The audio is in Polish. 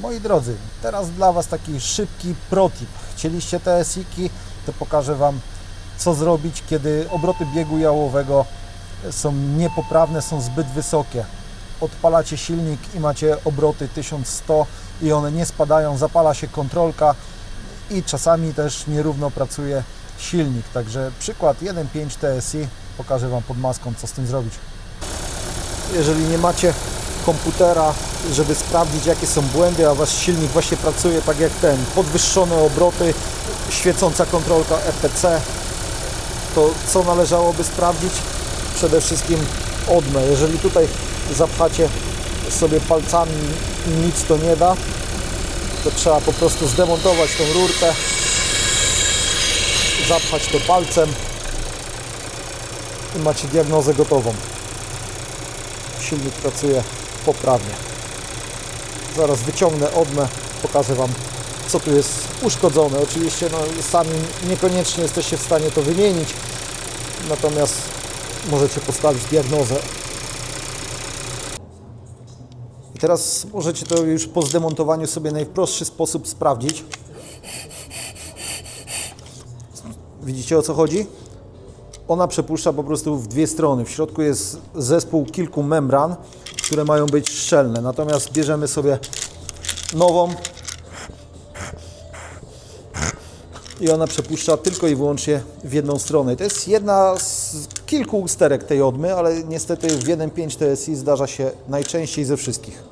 Moi drodzy, teraz dla Was taki szybki protip. Chcieliście TSI-ki, to pokażę Wam, co zrobić, kiedy obroty biegu jałowego są niepoprawne, są zbyt wysokie. Odpalacie silnik i macie obroty 1100 i one nie spadają, zapala się kontrolka i czasami też nierówno pracuje silnik. Także przykład 1.5 TSI, pokażę Wam pod maską, co z tym zrobić. Jeżeli nie macie komputera, żeby sprawdzić jakie są błędy, a Wasz silnik właśnie pracuje tak jak ten, podwyższone obroty, świecąca kontrolka EPC, to co należałoby sprawdzić? Przede wszystkim odmę. Jeżeli tutaj zapchacie sobie palcami i nic to nie da, to trzeba po prostu zdemontować tą rurkę, zapchać to palcem i macie diagnozę gotową. Silnik pracuje poprawnie. Zaraz wyciągnę odmę, pokażę Wam co tu jest uszkodzone. Oczywiście no, sami niekoniecznie jesteście w stanie to wymienić, natomiast możecie postawić diagnozę. I teraz możecie to już po zdemontowaniu sobie najprostszy sposób sprawdzić. Widzicie o co chodzi? Ona przepuszcza po prostu w dwie strony. W środku jest zespół kilku membran, które mają być szczelne. Natomiast bierzemy sobie nową i ona przepuszcza tylko i wyłącznie w jedną stronę. I to jest jedna z kilku usterek tej odmy, ale niestety w 1.5 TSI zdarza się najczęściej ze wszystkich.